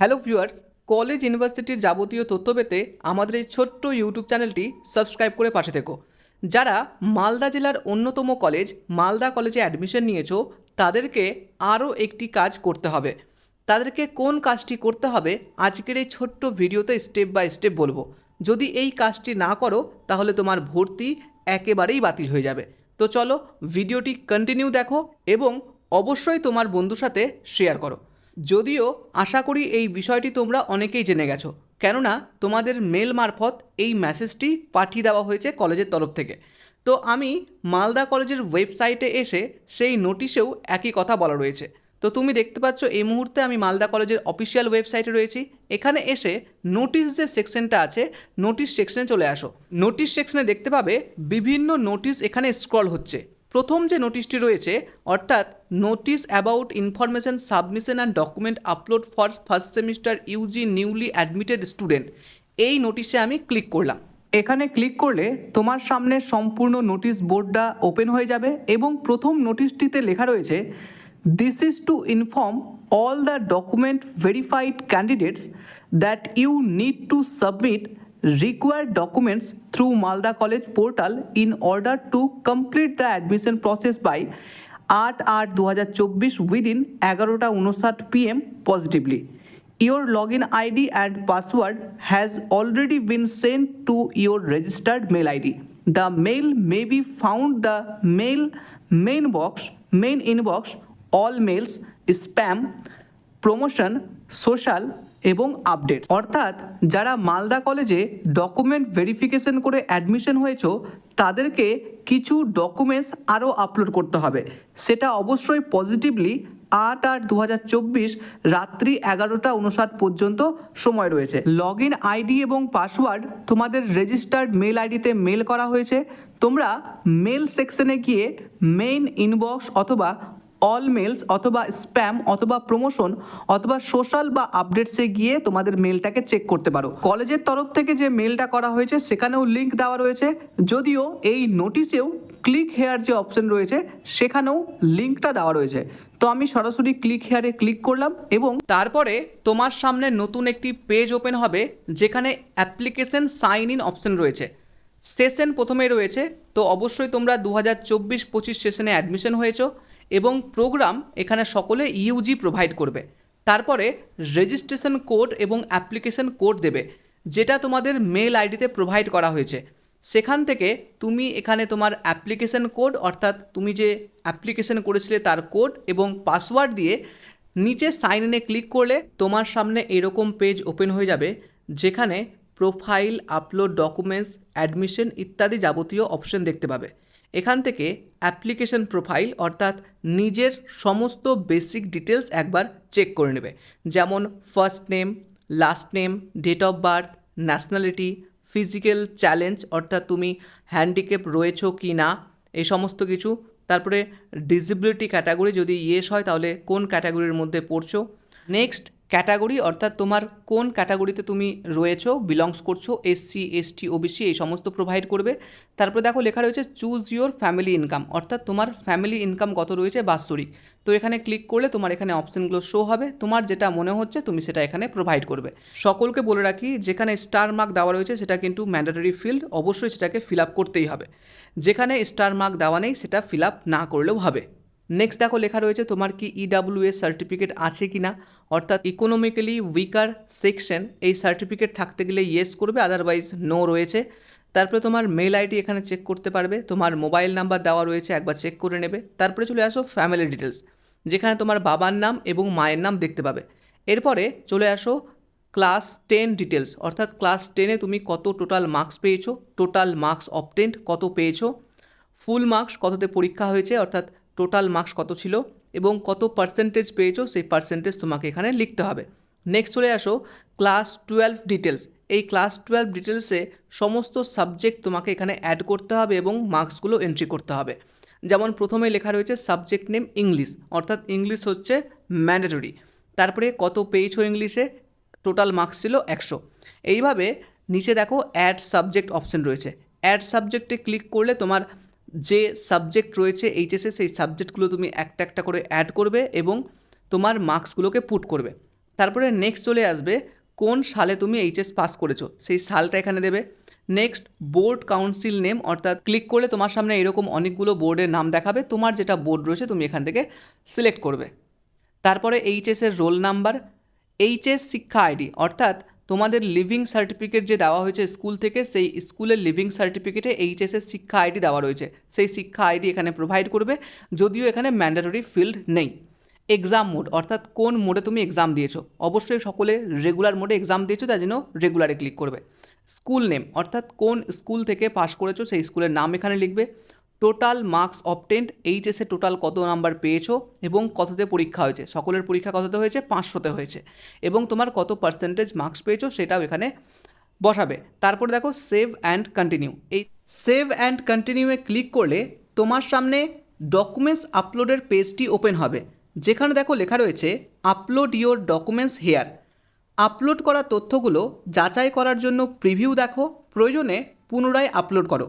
Hello viewers, college ইউনিভার্সিটির যাবতীয় তথ্য পেতে আমাদের এই ছোট্ট ইউটিউব চ্যানেলটি সাবস্ক্রাইব করে পাশে থেকো। যারা মালদা জেলার অন্যতম কলেজ, মালদা কলেজে অ্যাডমিশন নিয়েছো, তাদেরকে আরও একটি কাজ করতে হবে। তাদেরকে কোন কাজটি করতে হবে, আজকের এই ছোট্ট ভিডিওতে স্টেপ বাই স্টেপ বলব। যদি এই কাজটি না করো, তাহলে তোমার ভর্তি একেবারেই বাতিল হয়ে যাবে। তো চলো, ভিডিওটি কন্টিনিউ দেখো এবং অবশ্যই তোমার বন্ধুর সাথে শেয়ার করো। যদিও আশা করি এই বিষয়টি তোমরা অনেকেই জেনে গেছো। কেননা তোমাদের মেল মারফত এই মেসেজটি পাঠিয়ে দেওয়া হয়েছে কলেজের তরফ থেকে। তো আমি মালদা কলেজের ওয়েবসাইটে এসে সেই নোটিশেও একই কথা বলা রয়েছে। তো তুমি দেখতে পাচ্ছ এই মুহূর্তে আমি মালদা কলেজের অফিসিয়াল ওয়েবসাইটে রয়েছি। এখানে এসে নোটিশ যে সেকশনটা আছে, নোটিশ সেকশনে চলে আসো। নোটিশ সেকশনে দেখতে পাবে বিভিন্ন নোটিশ এখানে স্ক্রল হচ্ছে। প্রথম যে নোটিশটি রয়েছে, অর্থাৎ notice about information submission and document upload for first semester UG newly admitted student এই নোটিশে আমি ক্লিক করলাম। এখানে ক্লিক করলে তোমার সামনে সম্পূর্ণ নোটিশ বোর্ডটা ওপেন হয়ে যাবে এবং প্রথম নোটিশটিতে লেখা রয়েছে this is to inform all the document verified candidates that you need to submit required documents through Malda College portal in order to complete the admission process by আট আট দু হাজার চব্বিশ উইদিন এগারোটা উনষাট PM positively your log in ID and password has already been sent to your registered mail ID the mail may be found the mail main box main inbox all mails spam promotion social এবং update অর্থাৎ যারা মালদা কলেজে document verification করে admission হয়েছ, তাদেরকে কিছু documents আরও upload করতে হবে। সেটা অবশ্যই পজিটিভলি আট আট দু রাত্রি এগারোটা উনষাট পর্যন্ত সময় রয়েছে। লগ ইন আইডি এবং পাসওয়ার্ড তোমাদের রেজিস্টার্ড মেল আইডিতে মেল করা হয়েছে। তোমরা মেল সেকশনে গিয়ে মেইন ইনবক্স অথবা অল মেলস অথবা স্প্যাম অথবা প্রমোশন অথবা সোশ্যাল বা আপডেটসে গিয়ে তোমাদের মেলটাকে চেক করতে পারো। কলেজের তরফ থেকে যে মেলটা করা হয়েছে সেখানেও লিঙ্ক দেওয়া রয়েছে। যদিও এই নোটিশেও ক্লিক হেয়ার যে অপশন রয়েছে, সেখানেও লিঙ্কটা দেওয়া রয়েছে। তো আমি সরাসরি ক্লিক হেয়ারে ক্লিক করলাম এবং তারপরে তোমার সামনে নতুন একটি পেজ ওপেন হবে, যেখানে অ্যাপ্লিকেশন সাইন ইন অপশন রয়েছে। সেশন প্রথমে রয়েছে, তো অবশ্যই তোমরা দু হাজার চব্বিশ পঁচিশ সেশনে অ্যাডমিশন হয়েছো। এবং প্রোগ্রাম এখানে সকলে ইউজি প্রোভাইড করবে। তারপরে রেজিস্ট্রেশন কোড এবং অ্যাপ্লিকেশন কোড দেবে, যেটা তোমাদের মেল আইডিতে প্রোভাইড করা হয়েছে। সেখান থেকে তুমি এখানে তোমার অ্যাপ্লিকেশন কোড অর্থাৎ তুমি যে অ্যাপ্লিকেশন করেছিলে তার কোড এবং পাসওয়ার্ড দিয়ে নিচে সাইন ইনে ক্লিক করলে তোমার সামনে এরকম পেজ ওপেন হয়ে যাবে, যেখানে প্রোফাইল আপলোড ডকুমেন্টস অ্যাডমিশন ইত্যাদি যাবতীয় অপশন দেখতে পাবে। এখান থেকে অ্যাপ্লিকেশন প্রোফাইল, অর্থাৎ নিজের সমস্ত বেসিক ডিটেলস একবার চেক করে নেবে। যেমন first name, last name, date of birth, nationality, physical challenge, অর্থাৎ তুমি হ্যান্ডিক্যাপ রয়েছো কি না, এই সমস্ত কিছু। তারপরে ডিসেবিলিটি ক্যাটাগরি, যদি ইয়েস হয় তাহলে কোন ক্যাটাগরির মধ্যে পড়ছো। নেক্সট ক্যাটাগরি, অর্থাৎ তোমার কোন ক্যাটাগরিতে তুমি রয়েছো বিলংস করছ এসসি এসটি ওবিসি এই সমস্ত প্রোভাইড করবে। তারপরে দেখো লেখা রয়েছে চুজ ইওর ফ্যামিলি ইনকাম অর্থাৎ তোমার ফ্যামিলি ইনকাম কত রয়েছে বাৎসরিক। তো এখানে ক্লিক করলে তোমার এখানে অপশানগুলো শো হবে, তোমার যেটা মনে হচ্ছে তুমি সেটা এখানে প্রোভাইড করবে। সকলকে বলে রাখি, যেখানে স্টার মার্ক দেওয়া রয়েছে সেটা কিন্তু ম্যান্ডেটরি ফিল্ড অবশ্যই সেটাকে ফিল আপ করতেই হবে। যেখানে স্টার মার্ক দেওয়া নেই সেটা ফিল আপ না করলেও হবে। নেক্সট দেখো লেখা রয়েছে তোমার কি ইডাব্লিউএস সার্টিফিকেট আছে কি না অর্থাৎ ইকোনমিক্যালি উইকার সেকশন এই সার্টিফিকেট থাকতে গেলে ইয়েস করবে আদারওয়াইজ নো রয়েছে। তারপরে তোমার মেল আইডি এখানে চেক করতে পারবে, তোমার মোবাইল নাম্বার দেওয়া রয়েছে, একবার চেক করে নেবে। তারপরে চলে আসো ফ্যামিলি ডিটেলস যেখানে তোমার বাবার নাম এবং মায়ের নাম দেখতে পাবে। এরপরে চলে আসো ক্লাস টেন ডিটেলস অর্থাৎ ক্লাস টেনে তুমি কত টোটাল মার্কস পেয়েছ টোটাল মার্কস অবটেন্ট কত পেয়েছ ফুল মার্কস কততে পরীক্ষা হয়েছে, অর্থাৎ টোটাল মার্কস কত ছিল এবং কত পার্সেন্টেজ পেয়েছ, সেই পার্সেন্টেজ তোমাকে এখানে লিখতে হবে। নেক্সট চলে আসো ক্লাস টুয়েলভ ডিটেলস এই ক্লাস টুয়েলভ ডিটেলসে সমস্ত সাবজেক্ট তোমাকে এখানে অ্যাড করতে হবে এবং মার্কসগুলো এন্ট্রি করতে হবে। যেমন প্রথমে লেখা রয়েছে সাবজেক্ট নেম ইংলিশ অর্থাৎ ইংলিশ হচ্ছে ম্যান্ডেটরি তারপরে কত পেয়েছ ইংলিশে টোটাল মার্কস ছিল একশো। এইভাবে নিচে দেখো অ্যাড সাবজেক্ট অপশন রয়েছে। অ্যাড সাবজেক্টে ক্লিক করলে তোমার যে সাবজেক্ট রয়েছে এইচএসে সেই সাবজেক্টগুলো তুমি একটা একটা করে অ্যাড করবে এবং তোমার মার্কসগুলোকে পুট করবে। তারপরে নেক্সট চলে আসবে, কোন সালে তুমি এইচএস পাস করেছ? সেই সালটা এখানে দেবে। নেক্সট বোর্ড কাউন্সিল নেম অর্থাৎ ক্লিক করলে তোমার সামনে এরকম অনেকগুলো বোর্ডের নাম দেখাবে। তোমার যেটা বোর্ড রয়েছে, তুমি এখান থেকে সিলেক্ট করবে। তারপরে এইচএস এর roll number HS Shiksha ID অর্থাৎ তোমাদের লিভিং সার্টিফিকেট যে দেওয়া হয়েছে স্কুল থেকে, সেই স্কুলের লিভিং সার্টিফিকেটে এইচএস এর শিক্ষা আইডি দেওয়া রয়েছে। সেই শিক্ষা আইডি এখানে প্রোভাইড করবে, যদিও এখানে ম্যান্ডেটরি ফিল্ড নেই। এক্সাম মোড অর্থাৎ কোন মোডে তুমি এক্সাম দিয়েছ। অবশ্যই সকলে রেগুলার মোডে এক্সাম দিয়েছ তার জন্য রেগুলারে ক্লিক করবে। স্কুল নেম অর্থাৎ কোন স্কুল থেকে পাশ করেছ, সেই স্কুলের নাম এখানে লিখবে। টোটাল মার্কস অবটেন্ড এইচএসে টোটাল কত নাম্বার পেয়েছ এবং কততে পরীক্ষা হয়েছে? সকলের পরীক্ষা কততে হয়েছে? পাঁচশোতে হয়েছে। এবং তোমার কত পার্সেন্টেজ মার্কস পেয়েছ সেটাও এখানে বসাবে। তারপরে দেখো সেভ অ্যান্ড কন্টিনিউ এই সেভ অ্যান্ড কন্টিনিউয়ে ক্লিক করলে তোমার সামনে ডকুমেন্টস আপলোডের পেজটি ওপেন হবে। যেখানে দেখো লেখা রয়েছে upload your documents here upload করা তথ্যগুলো যাচাই করার জন্য প্রিভিউ দেখো। প্রয়োজনে পুনরায় আপলোড করো।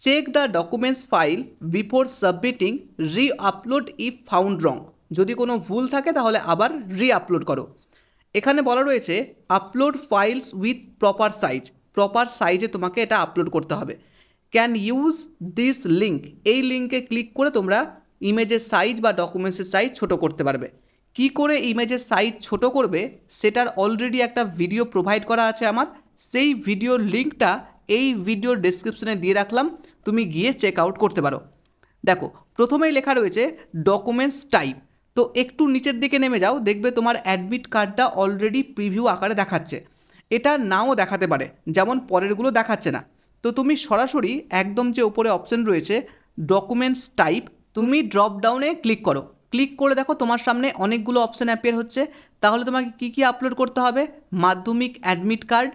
Check the documents file before submitting reupload if found wrong যদি কোনো ভুল থাকে, তাহলে আবার রি আপলোড করো। এখানে বলা রয়েছে upload files with proper size proper সাইজে তোমাকে এটা আপলোড করতে হবে। ক্যান ইউজ দিস লিঙ্ক এই লিঙ্কে ক্লিক করে তোমরা ইমেজের সাইজ বা ডকুমেন্টসের সাইজ ছোট করতে পারবে। কি করে ইমেজের সাইজ ছোট করবে, সেটার অলরেডি একটা ভিডিও প্রোভাইড করা আছে আমার। সেই ভিডিওর লিঙ্কটা এই ভিডিওর ডেসক্রিপশনে দিয়ে রাখলাম, তুমি গিয়ে চেক আউট করতে পারো। দেখো, প্রথমেই লেখা রয়েছে ডকুমেন্টস টাইপ তো একটু নিচের দিকে নেমে যাও, দেখবে তোমার অ্যাডমিট কার্ডটা অলরেডি প্রিভিউ আকারে দেখাচ্ছে। এটা নাও দেখাতে পারে, যেমন পরেরগুলো দেখাচ্ছে না। তো তুমি সরাসরি একদম যে উপরে অপশন রয়েছে ডকুমেন্টস টাইপ তুমি ড্রপ ডাউনে ক্লিক করো। ক্লিক করে দেখো তোমার সামনে অনেকগুলো অপশন অ্যাপিয়ার হচ্ছে। তাহলে তোমাকে কি কি আপলোড করতে হবে? Madhyamik admit card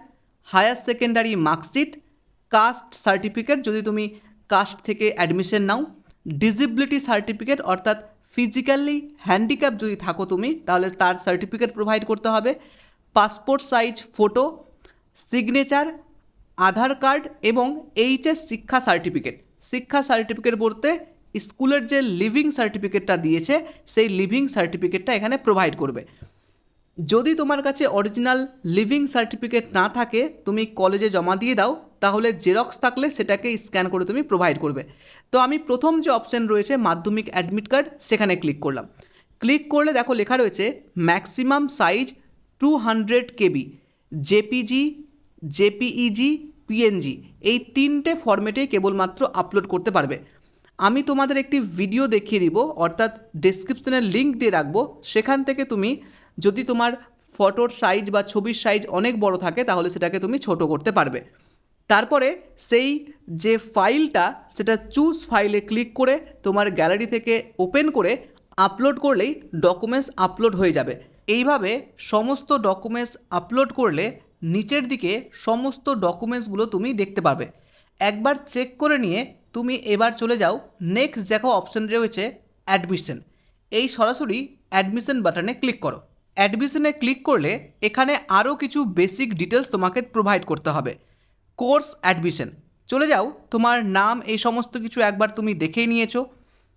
higher secondary marksheet caste certificate যদি তুমি কাস্ট থেকে অ্যাডমিশন নাও ডিসেবিলিটি সার্টিফিকেট অর্থাৎ ফিজিক্যালি হ্যান্ডিক্যাপ যদি থাকো তুমি, তাহলে তার সার্টিফিকেট প্রোভাইড করতে হবে। Passport size photo signature Aadhaar card এবং HS Shiksha certificate Shiksha certificate বলতে স্কুলের যে লিভিং সার্টিফিকেটটা দিয়েছে, সেই লিভিং সার্টিফিকেটটা এখানে প্রোভাইড করবে। যদি তোমার কাছে অরিজিনাল লিভিং সার্টিফিকেট না থাকে, তুমি কলেজে জমা দিয়ে দাও, তাহলে জেরক্স থাকলে সেটাকে স্ক্যান করে তুমি প্রোভাইড করবে। তো আমি প্রথম যে অপশন রয়েছে, মাধ্যমিক অ্যাডমিট কার্ড সেখানে ক্লিক করলাম। ক্লিক করলে দেখো লেখা রয়েছে maximum size two hundred KB JPG JPEG PNG এই তিনটে ফরম্যাটেই কেবলমাত্র আপলোড করতে পারবে। আমি তোমাদের একটি ভিডিও দেখিয়ে দিব, অর্থাৎ ডেসক্রিপশনের লিঙ্ক দিয়ে রাখব। সেখান থেকে তুমি যদি তোমার ফটোর সাইজ বা ছবির সাইজ অনেক বড় থাকে, তাহলে সেটাকে তুমি ছোট করতে পারবে। তারপরে সেই যে ফাইলটা সেটা চুজ ফাইলে ক্লিক করে তোমার গ্যালারি থেকে ওপেন করে আপলোড করলেই ডকুমেন্টস আপলোড হয়ে যাবে। এইভাবে সমস্ত ডকুমেন্টস আপলোড করলে নিচের দিকে সমস্ত ডকুমেন্টসগুলো তুমি দেখতে পাবে একবার চেক করে নিয়ে তুমি এবার চলে যাও। নেক্সট দেখো অপশন রয়েছে অ্যাডমিশন এই সরাসরি অ্যাডমিশন বাটনে ক্লিক করো। অ্যাডমিশনে ক্লিক করলে এখানে আরও কিছু বেসিক ডিটেলস তোমাকে প্রোভাইড করতে হবে। Course admission. চলে যাও, তোমার নাম, এই সমস্ত কিছু একবার তুমি দেখেই নিয়েছো।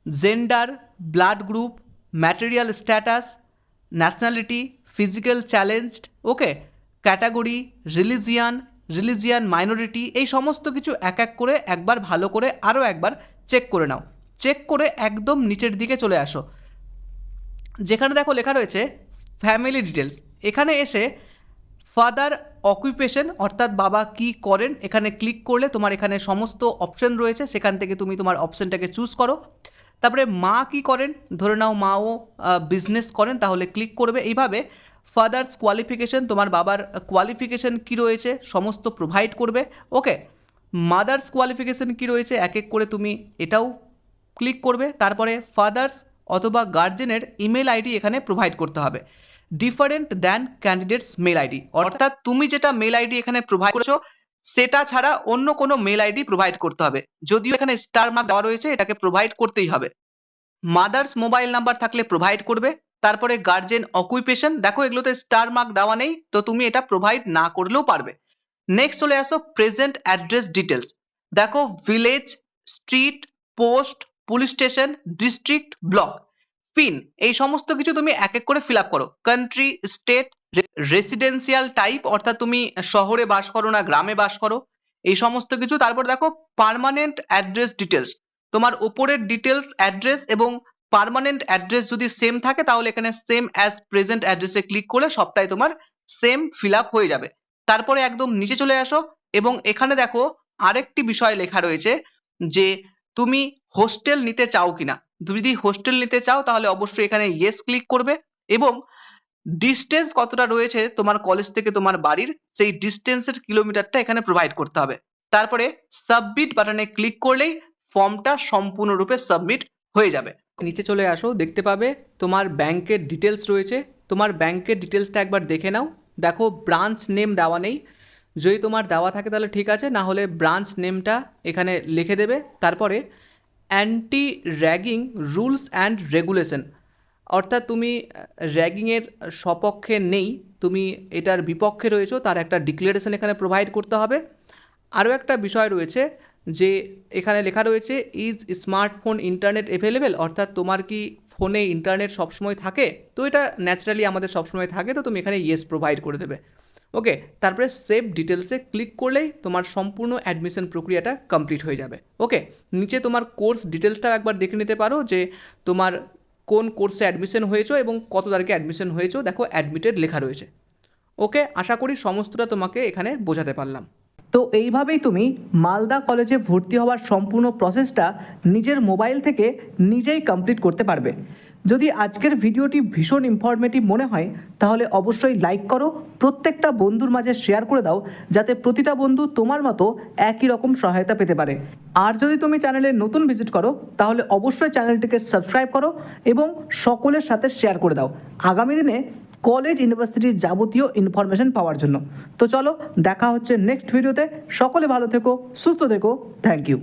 Gender, blood group, material status, nationality, physical challenged, okay? Category, religion religion minority, এই সমস্ত কিছু এক এক করে একবার ভালো করে আরও একবার চেক করে নাও। চেক করে একদম নিচের দিকে চলে আসো। যেখানে দেখো লেখা রয়েছে ফ্যামিলি ডিটেলস এখানে এসে ফাদার অকুপেশন অর্থাৎ বাবা কি করেন, এখানে ক্লিক করলে তোমার এখানে সমস্ত অপশন রয়েছে, সেখান থেকে তুমি তোমার অপশনটাকে চুজ করো। তারপরে মা কি করেন, ধরে নাও মাও বিজনেস করেন, তাহলে ক্লিক করবে। এইভাবে ফাদার্স কোয়ালিফিকেশন তোমার বাবার কোয়ালিফিকেশন কি রয়েছে, সমস্ত প্রোভাইড করবে। ওকে মাদার্স কোয়ালিফিকেশন কি রয়েছে, এক এক করে তুমি এটাও ক্লিক করবে। তারপরে ফাদার্স অথবা গার্জেনের ইমেল আইডি এখানে প্রোভাইড করতে হবে। Different than candidates mail ID অর্থাৎ তুমি যেটা মেল আইডি এখানে প্রোভাইড করেছ, সেটা ছাড়া অন্য কোনো মেল আইডি প্রোভাইড করতে হবে। যদিও এখানে স্টার মার্ক দেওয়া রয়েছে, এটাকে প্রোভাইড করতেই হবে। মাদার্স মোবাইল নাম্বার থাকলে প্রোভাইড করবে, তারপরে গার্জেন অকুইপেশন দেখো এগুলোতে স্টার মার্ক দেওয়া নেই, তো তুমি এটা প্রোভাইড না করলেও পারবে। নেক্সট চলে আসো প্রেজেন্ট অ্যাড্রেস ডিটেলস দেখো village street post police station, district block pin এই সমস্ত কিছু তুমি এক এক করে ফিল আপ করো। কান্ট্রি স্টেট রেসিডেন্সিয়াল টাইপ অর্থাৎ তুমি শহরে বাস করো না, গ্রামে বাস করো, এই সমস্ত কিছু। তারপর দেখো পার্মানেন্ট অ্যাড্রেস ডিটেলস তোমার ওপরের ডিটেলস অ্যাড্রেস এবং পার্মানেন্ট অ্যাড্রেস যদি সেম থাকে, তাহলে এখানে সেম অ্যাজ প্রেজেন্ট অ্যাড্রেসে ক্লিক করলে সবটাই তোমার সেম ফিল আপ হয়ে যাবে। তারপরে একদম নিচে চলে আসো এবং এখানে দেখো, আরেকটি বিষয় লেখা রয়েছে যে তুমি হোস্টেল নিতে চাও কিনা? তুমি যদি হোস্টেল নিতে চাও, তাহলে অবশ্যই এখানে ইয়েস ক্লিক করবে এবং ডিস্টেন্স কতটা রয়েছে তোমার কলেজ থেকে তোমার বাড়ির, সেই ডিস্টেন্সের কিলোমিটারটা এখানে প্রোভাইড করতে হবে। তারপরে সাবমিট বাটনে ক্লিক করলেই ফর্মটা সম্পূর্ণরূপে সাবমিট হয়ে যাবে। নিচে চলে আসো, দেখতে পাবে তোমার ব্যাংকের ডিটেলস রয়েছে। তোমার ব্যাংকের ডিটেলসটা একবার দেখে নাও। দেখো ব্রাঞ্চ নেম দেওয়া নেই। যদি তোমার দেওয়া থাকে তাহলে ঠিক আছে, না হলে ব্রাঞ্চ নেমটা এখানে লিখে দেবে। তারপরে anti ragging rules and regulation অর্থাৎ তুমি র্যাগিংয়ের সপক্ষে নেই, তুমি এটার বিপক্ষে রয়েছো, তার একটা ডিক্লারেশন এখানে প্রোভাইড করতে হবে। আরও একটা বিষয় রয়েছে যে এখানে লেখা রয়েছে ইজ স্মার্টফোন ইন্টারনেট অ্যাভেলেবেল অর্থাৎ তোমার কি ফোনে ইন্টারনেট সবসময় থাকে? তো এটা ন্যাচারালি আমাদের সবসময় থাকে, তো তুমি এখানে ইয়েস প্রোভাইড করে দেবে। ওকে তারপরে সেভ ডিটেলসে ক্লিক করলেই তোমার সম্পূর্ণ অ্যাডমিশন প্রক্রিয়াটা কমপ্লিট হয়ে যাবে। ওকে নিচে তোমার কোর্স ডিটেলসটাও একবার দেখে নিতে পারো যে তোমার কোন কোর্সে অ্যাডমিশন হয়েছো এবং কত তারিখে অ্যাডমিশন হয়েছো। দেখো অ্যাডমিটেড লেখা রয়েছে। ওকে আশা করি সমস্তটা তোমাকে এখানে বোঝাতে পারলাম। তো এইভাবেই তুমি মালদা কলেজে ভর্তি হওয়ার সম্পূর্ণ প্রসেসটা নিজের মোবাইল থেকে নিজেই কমপ্লিট করতে পারবে। যদি আজকের ভিডিওটি ভীষণ ইনফরমেটিভ মনে হয়, তাহলে অবশ্যই লাইক করো, প্রত্যেকটা বন্ধুর মাঝে শেয়ার করে দাও, যাতে প্রতিটা বন্ধু তোমার মতো একই রকম সহায়তা পেতে পারে। আর যদি তুমি চ্যানেলে নতুন ভিজিট করো, তাহলে অবশ্যই চ্যানেলটিকে সাবস্ক্রাইব করো এবং সকলের সাথে শেয়ার করে দাও। আগামী দিনে কলেজ ইউনিভার্সিটির যাবতীয় ইনফরমেশন পাওয়ার জন্য। তো চলো, দেখা হচ্ছে নেক্সট ভিডিওতে সকলে ভালো থেকো, সুস্থ থেকো। Thank you